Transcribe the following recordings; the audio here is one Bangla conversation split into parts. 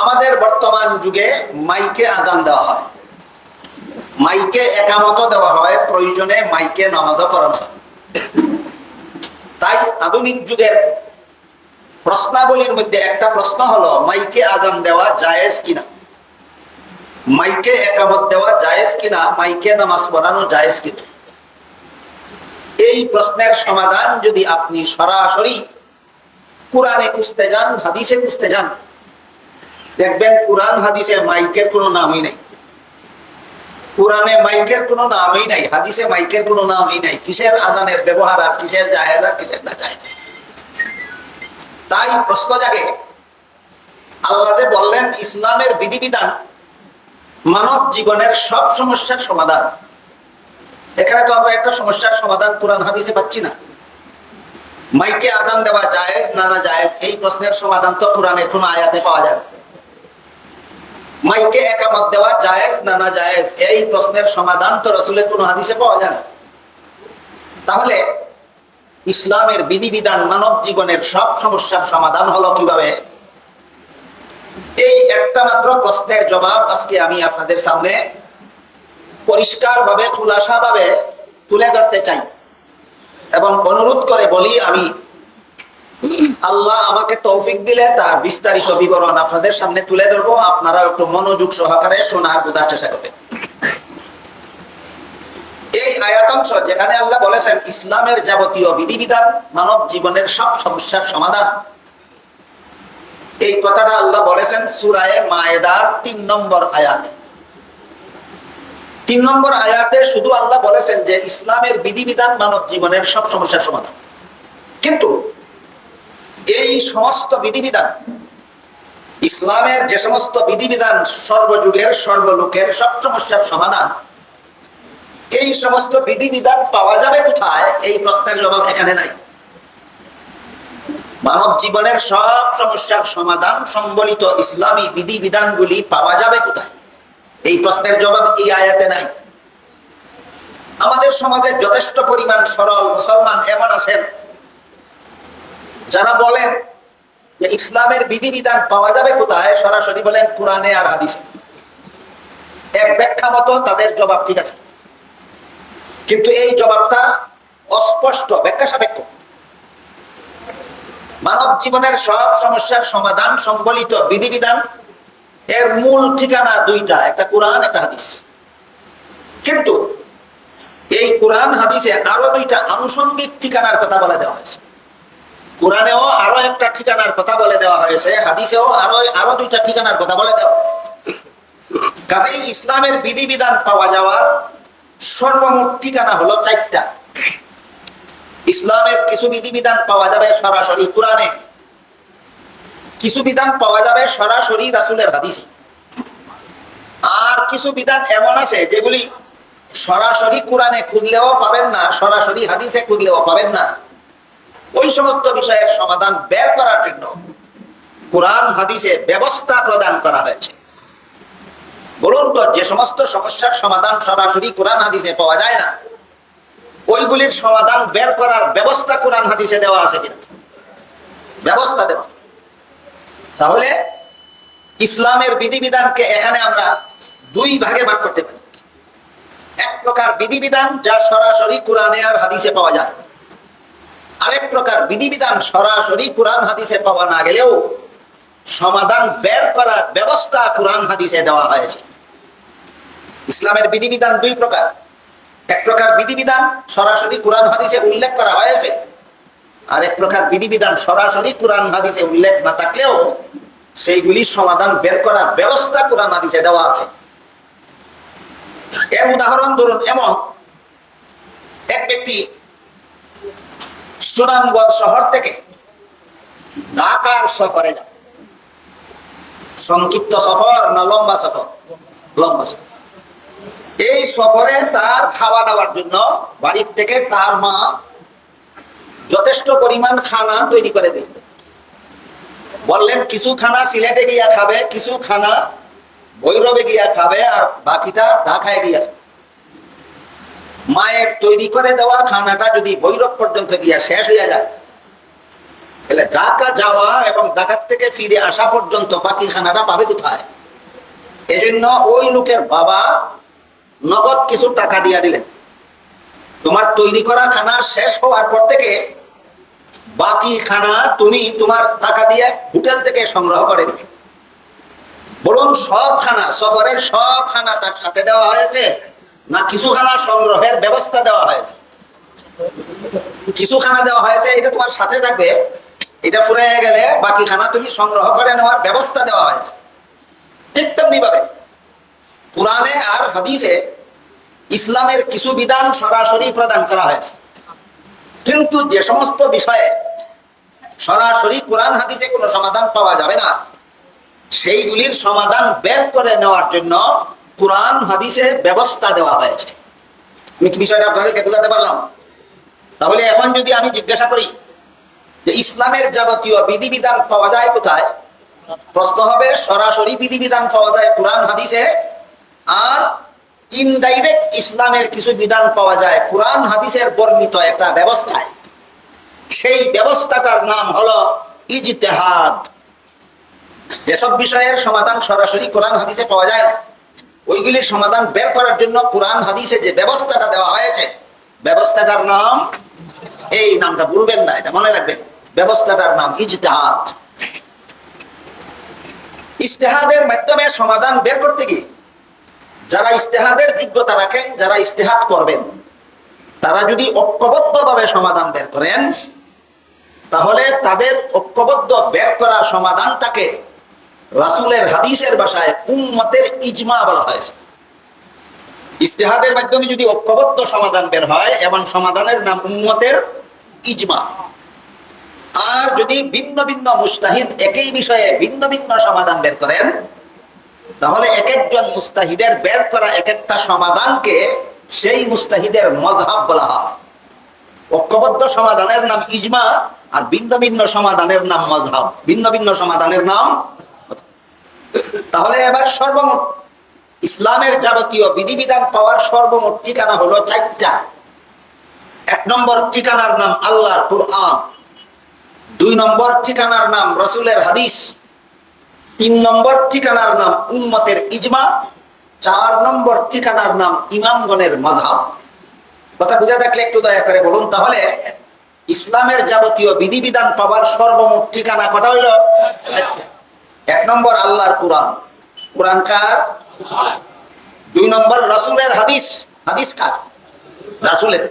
আমাদের বর্তমান যুগে মাইকে আজান দেওয়া হয়। মাইকে একামত দেওয়া হয়, প্রয়োজনে মাইকে নামাজও পড়ানো হয়। তাই আধুনিক যুগের প্রশ্নাবলীর মধ্যে একটা প্রশ্ন হলো, মাইকে আজান দেওয়া জায়েজ কিনা? মাইকে একামত দেওয়া জায়েজ কিনা? মাইকে নামাজ পড়ানো জায়েজ কিনা? এই প্রশ্নের সমাধান যদি আপনি সরাসরি কোরআনে খুঁজতে যান, হাদিসে খুঁজতে যান দেখবেন কোরআন হাদিসে মাইকের কোনো নামই নেই। কোরআনে মাইকের কোনো নামই নাই, হাদিসে মাইকের কোনো নামই নাই। কিসের আজানের ব্যবহার আর কিসের জায়েজ আর কিসের না জায়েজ? তাই প্রশ্ন জাগে, আল্লাহ যে বললেন, ইসলামের বিধিবিধান মানব জীবনের সব সমস্যার সমাধান। এখানে তো আমরা একটা সমস্যার সমাধান কোরআন হাদিসে পাচ্ছি না। মাইকে আজান দেওয়া জায়েজ না না জায়েজ, এই প্রশ্নের সমাধান তো কোরআনের কোনো আয়াতে পাওয়া যায়। মাইকে একামত দেওয়া জায়েজ না না জায়েজ? এই প্রশ্নের সমাধান তো রসুলের কোনো হাদিসে পাওয়া যায় না। তাহলে ইসলামের বিধিবিধান মানব জীবনের সব সমস্যার সমাধান হলো কীভাবে? এই একটা মাত্র প্রশ্নের জবাব আজকে আমি আপনাদের সামনে পরিষ্কার ভাবে খুলাসা ভাবে তুলে ধরতে চাই এবং অনুরোধ করে বলি আমি আল্লাহ আমাকে তৌফিক দিলে তার বিস্তারিত বিবরণ আপনাদের সামনে তুলে ধরবো। আপনারা একটু মনোযোগ সহকারে শোনার বোঝার চেষ্টা করবেন। এই আয়াতাংশ যেখানে আল্লাহ বলেছেন, ইসলামের যাবতীয় বিধিবিধান মানব জীবনের সব সমস্যার সমাধান। এই কথাটা আল্লাহ বলেছেন সুরায়ে মায়েদার তিন নম্বর আয়াতে। তিন নম্বর আয়াতে শুধু আল্লাহ বলেছেন যে, ইসলামের বিধিবিধান মানব জীবনের সব সমস্যার সমাধান। কিন্তু এই সমস্ত বিধিবিধান, ইসলামের যে সমস্ত বিধিবিধান সর্বযুগের, সর্বলোকের সব সমস্যার সমাধান, এই সমস্ত বিধিবিধান পাওয়া যাবে কোথায়? এই প্রশ্নের জবাব এখানে নাই। মানব জীবনের সব সমস্যার সমাধান সম্বলিত ইসলামী বিধিবিধানগুলি পাওয়া যাবে কোথায়? এই প্রশ্নের জবাব এই আয়াতে নাই। আমাদের সমাজে যথেষ্ট পরিমাণ সরল মুসলমান এমন আছেন, যারা বলেন যে ইসলামের বিধিবিধান পাওয়া যাবে কোথায়? সরাসরি বলেন কোরআনে আর হাদিসে। এক ব্যাখ্যা মতো তাদের জবাব ঠিক আছে। কিন্তু এই জবাবটা অস্পষ্ট, ব্যাখ্যা সাপেক্ষ। মানব জীবনের সব সমস্যার সমাধান সম্বলিত বিধিবিধান, এর মূল ঠিকানা দুইটা, একটা কোরআন, একটা হাদিস। কিন্তু এই কোরআন, হাদিসে আরও দুইটা আনুষঙ্গিক ঠিকানার কথা বলে দেওয়া হয়েছে। কোরআনেও আরও একটা ঠিকানার কথা বলে দেওয়া হয়েছে, হাদিসেও আরও আরও দুইটা ঠিকানার কথা বলে দেওয়া হয়েছে। কাজেই ইসলামের বিধিবিধান পাওয়া যাওয়ার সর্বমোট ঠিকানা হলো চারটা। ইসলামের কিছু বিধিবিধান পাওয়া যাবে সরাসরি কোরআনে। কিছু বিধান পাওয়া যাবে সরাসরি রাসুলের হাদিসে। আর কিছু বিধান এমন আছে যেগুলি সরাসরি কোরআনে খুঁজলেও পাবেন না, সরাসরি হাদিসে খুঁজলেও পাবেন না। ওই সমস্ত বিষয়ের সমাধান বের করার জন্য কোরআন, হাদিসে ব্যবস্থা প্রদান করা হয়েছে। বলুন তো, যে সমস্ত সমস্যার সমাধান সরাসরি কোরআন, হাদিসে পাওয়া যায় না, ওইগুলির সমাধান বের করার ব্যবস্থা কোরআন, হাদিসে দেওয়া আছে কিনা? ব্যবস্থা দেওয়া। তাহলে ইসলামের বিধিবিধানকে এখানে আমরা দুই ভাগে ভাগ করতে পারি। এক প্রকার বিধিবিধান যা সরাসরি কোরআনে আর হাদিসে পাওয়া যায়। আরেক প্রকার বিধিবিধান সরাসরি কোরআন হাদিসে পাওয়া না গেলেও সমাধান বের করার ব্যবস্থা কোরআন হাদিসে দেওয়া হয়েছে। ইসলামের বিধিবিধান দুই প্রকার। এক প্রকার বিধিবিধান সরাসরি কোরআন হাদিসে উল্লেখ করা হয়েছে আর এক প্রকার বিধিবিধান সরাসরি কোরআন হাদিসে উল্লেখ না থাকলেও সেইগুলি সমাধান বের করার ব্যবস্থা কোরআন হাদিসে দেওয়া আছে। এর উদাহরণ ধরুন এমন, এক ব্যক্তি সুনামগঞ্জ শহর থেকে ঢাকার সফরে যাবে সংক্ষিপ্ত সফর না লম্বা সফর? লম্বা সফর। এই সফরে তার খাওয়া দাওয়ার জন্য বাড়ির থেকে তার মা যথেষ্ট পরিমাণ খানা তৈরি করে দিল বললেন, কিছু খানা সিলেটে গিয়া খাবে, কিছু খানা ভৈরবে গিয়া খাবে, আর বাকিটা ঢাকায় গিয়া খাবে। মায়ের তৈরি করে দেওয়া খানাটা যদি ভৈরব পর্যন্ত গিয়া শেষ হইয়া যায়, তাহলে ঢাকা যাওয়া এবং ঢাকার থেকে ফিরে আসা পর্যন্ত বাকি খানাটা পাবে কোথায়? এজন্য ওই লোকের বাবা নগদ কিছু টাকা দিয়া দিলেন। তোমার তৈরি করা খানা শেষ হওয়ার পর থেকে বাকি খানা তুমি তোমার টাকা দিয়ে হোটেল থেকে সংগ্রহ করে নেবে। বলুন, সব খানা, সফরের সব খানা তার সাথে দেওয়া হয়েছে? না কিছু খানা সংগ্রহের ব্যবস্থা দেওয়া হয়েছে। কিছু খানা দেওয়া হয়েছে, এটা তোমার সাথে থাকবে। এটা ফুরে গেলে বাকি খানা তুমি সংগ্রহ করে নেওয়ার ব্যবস্থা দেওয়া হয়েছে। ঠিক তেমনি ভাবে কোরআনে আর হাদিসে ইসলামের কিছু বিধান সরাসরি প্রদান করা হয়েছে। কিন্তু যে সমস্ত বিষয়ে সরাসরি কোরআন, হাদিসে কোনো সমাধান পাওয়া যাবে না, সেইগুলির সমাধান বের করে নেওয়ার জন্য কোরআন, হাদিসে ব্যবস্থা দেওয়া হয়েছে। আমি বিষয়টা আপনাদেরকে বোঝাতে পারলাম? তাহলে এখন যদি আমি জিজ্ঞাসা করি যে ইসলামের যাবতীয় বিধিবিধান পাওয়া যায় কোথায়? প্রশ্ন হবে, সরাসরি বিধিবিধান পাওয়া যায় কোরআন, হাদিসে। আর ইনডাইরেক্ট ইসলামের কিছু বিধান পাওয়া যায় কোরআন, হাদিসের বর্ণিত একটা ব্যবস্থায়। সেই ব্যবস্থাটার নাম হলো ইজতেহাদ। যেসব বিষয়ের সমাধান সরাসরি কোরআন, হাদিসে পাওয়া যায় না। ওইগুলির সমাধান বের করার জন্য কোরআন, হাদিসে যে ব্যবস্থাটা দেওয়া হয়েছে, ব্যবস্থাটার নাম, এই নামটা ভুলবেন না, এটা মনে রাখবেন, ব্যবস্থাটার নাম ইজতেহাদ। ইজতেহাদের মাধ্যমে সমাধান বের করতে গিয়ে, যারা ইস্তেহাদের যোগ্যতা রাখেন, যারা ইস্তেহাদ করবেন, তারা যদি ঐক্যবদ্ধভাবে সমাধান বের করেন, তাহলে তাদের ঐক্যবদ্ধ বের করা সমাধানটাকে রাসুলের হাদিসের ভাষায় উম্মতের ইজমা বলা হয়েছে। ইস্তেহাদের মাধ্যমে যদি ঐক্যবদ্ধ সমাধান বের হয় এবং সমাধানের নাম উম্মতের ইজমা। আর যদি ভিন্ন ভিন্ন মুস্তাহিদ একই বিষয়ে ভিন্ন ভিন্ন সমাধান বের করেন, তাহলে এক একজন মুস্তাহিদের বের করা এক একটা সমাধানকে সেই মুস্তাহিদের মজহাব বলা হয়। ঐক্যবদ্ধ সমাধানের নাম ইজমা আর ভিন্ন ভিন্ন সমাধানের নাম মজহাব ভিন্ন ভিন্ন সমাধানের নাম তাহলে এবার সর্বমোট ইসলামের যাবতীয় বিধিবিধান পাওয়ার সর্বমোট ঠিকানা হলো চারটা। এক নম্বর ঠিকানার নাম আল্লাহর কুরআন। দুই নম্বর ঠিকানার নাম রসুলের হাদিস। তিন নম্বর ঠিকানার নাম উম্মতের ইজমা। চার নম্বর ঠিকানার নাম ইমামগণের মাধাব কথা বুঝে থাকলে একটু দয়া করে বলুন, তাহলে ইসলামের যাবতীয় বিধিবিধান পাওয়ার সর্বমোট ঠিকানা কটা হইল? চারটা। এক নম্বর আল্লাহর কোরআন। কোরআন কার? দুই নম্বর রাসুলের হাদিস। হাদিস কার? রাসুলের।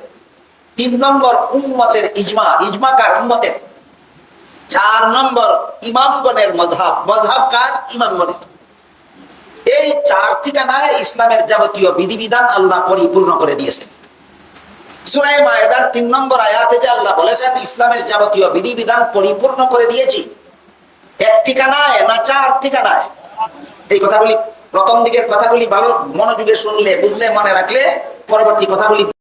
তিন নম্বর উম্মতের ইজমা। ইজমা কার উম্মতের? চার নম্বর ইমামগণের মজহাব মজহাব কার? ইমামগণের। এই চার ঠিকানায় ইসলামের যাবতীয় বিধিবিধান আল্লাহ পরিপূর্ণ করে দিয়েছেন। সুরাই মায়েদার তিন নম্বর আয়াতে যে আল্লাহ বলেছেন, ইসলামের যাবতীয় বিধিবিধান পরিপূর্ণ করে দিয়েছি। এক ঠিকানায় না চার ঠিকানায়? এই কথাগুলি প্রথম দিকের কথাগুলি ভালো মনোযোগে শুনলে, বুঝলে, মনে রাখলে পরবর্তী কথাগুলি